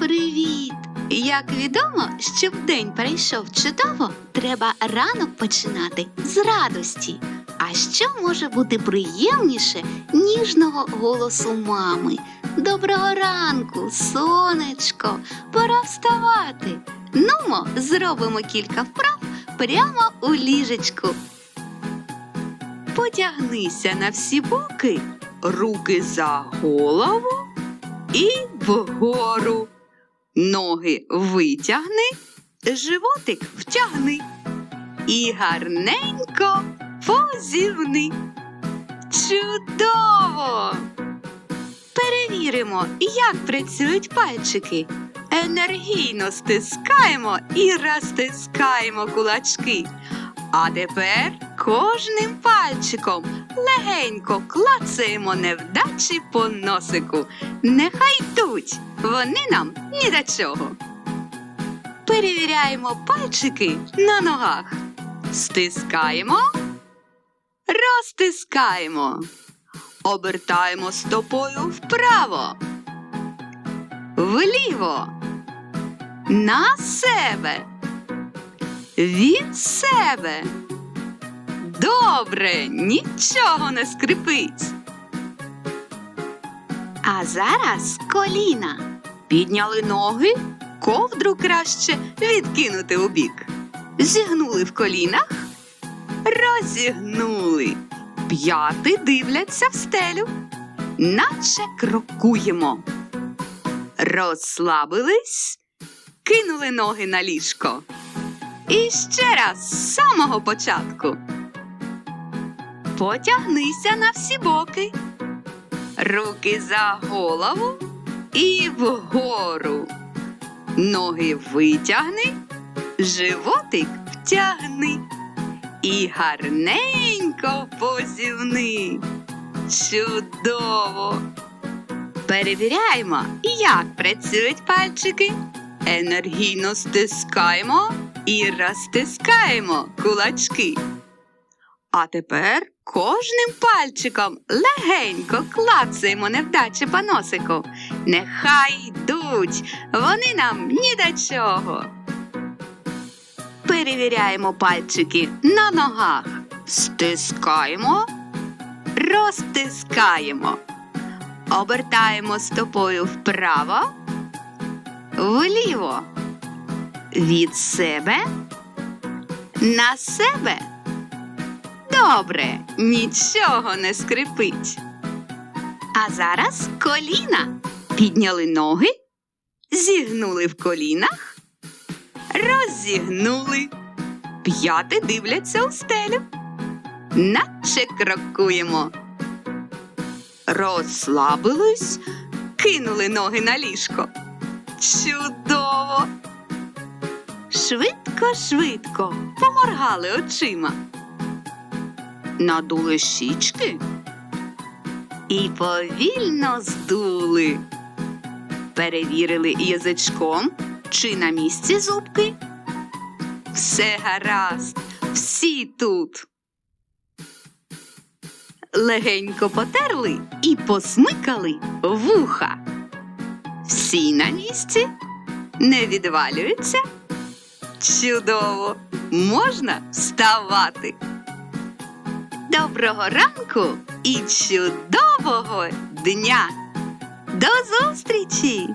Привіт! Як відомо, щоб день пройшов чудово, треба ранок починати з радості. А що може бути приємніше ніжного голосу мами? Доброго ранку, сонечко, пора вставати. Нумо, зробимо кілька вправ прямо у ліжечку. Потягнися на всі боки, руки за голову і вгору. Ноги витягни, животик втягни і гарненько позівни. Чудово! Перевіримо, як працюють пальчики. Енергійно стискаємо і розтискаємо кулачки. А тепер кожним пальчиком легенько клацаємо невдачі по носику. Нехай йдуть, вони нам ні до чого. Перевіряємо пальчики на ногах. Стискаємо, розтискаємо. Обертаємо стопою вправо, вліво, на себе, від себе. Добре, нічого не скрипить. А зараз коліна. Підняли ноги, ковдру краще відкинути у бік. Зігнули в колінах, розігнули. П'яти дивляться в стелю, наче крокуємо. Розслабились, кинули ноги на ліжко. І ще раз з самого початку. Потягнися на всі боки. Руки за голову і вгору. Ноги витягни, животик втягни і гарненько позівни. Чудово! Перевіряємо, як працюють пальчики. Енергійно стискаємо і розтискаємо кулачки. А тепер кожним пальчиком легенько клацаємо невдачі по носику. Нехай йдуть, вони нам ні до чого. Перевіряємо пальчики на ногах. Стискаємо, розтискаємо. Обертаємо стопою вправо, вліво, від себе, на себе. Добре, нічого не скрипить. А зараз коліна. Підняли ноги, зігнули в колінах, розігнули. П'яти дивляться у стелю. Наче крокуємо. Розслабились, кинули ноги на ліжко. Чудово! Швидко, швидко поморгали очима надули щічки і повільно здули. Перевірили язичком, чи на місці зубки. Все гаразд, всі тут. Легенько потерли і посмикали вуха. Всі на місці не відвалюються. Чудово! Можна вставати. Доброго ранку і чудового дня! До зустрічі!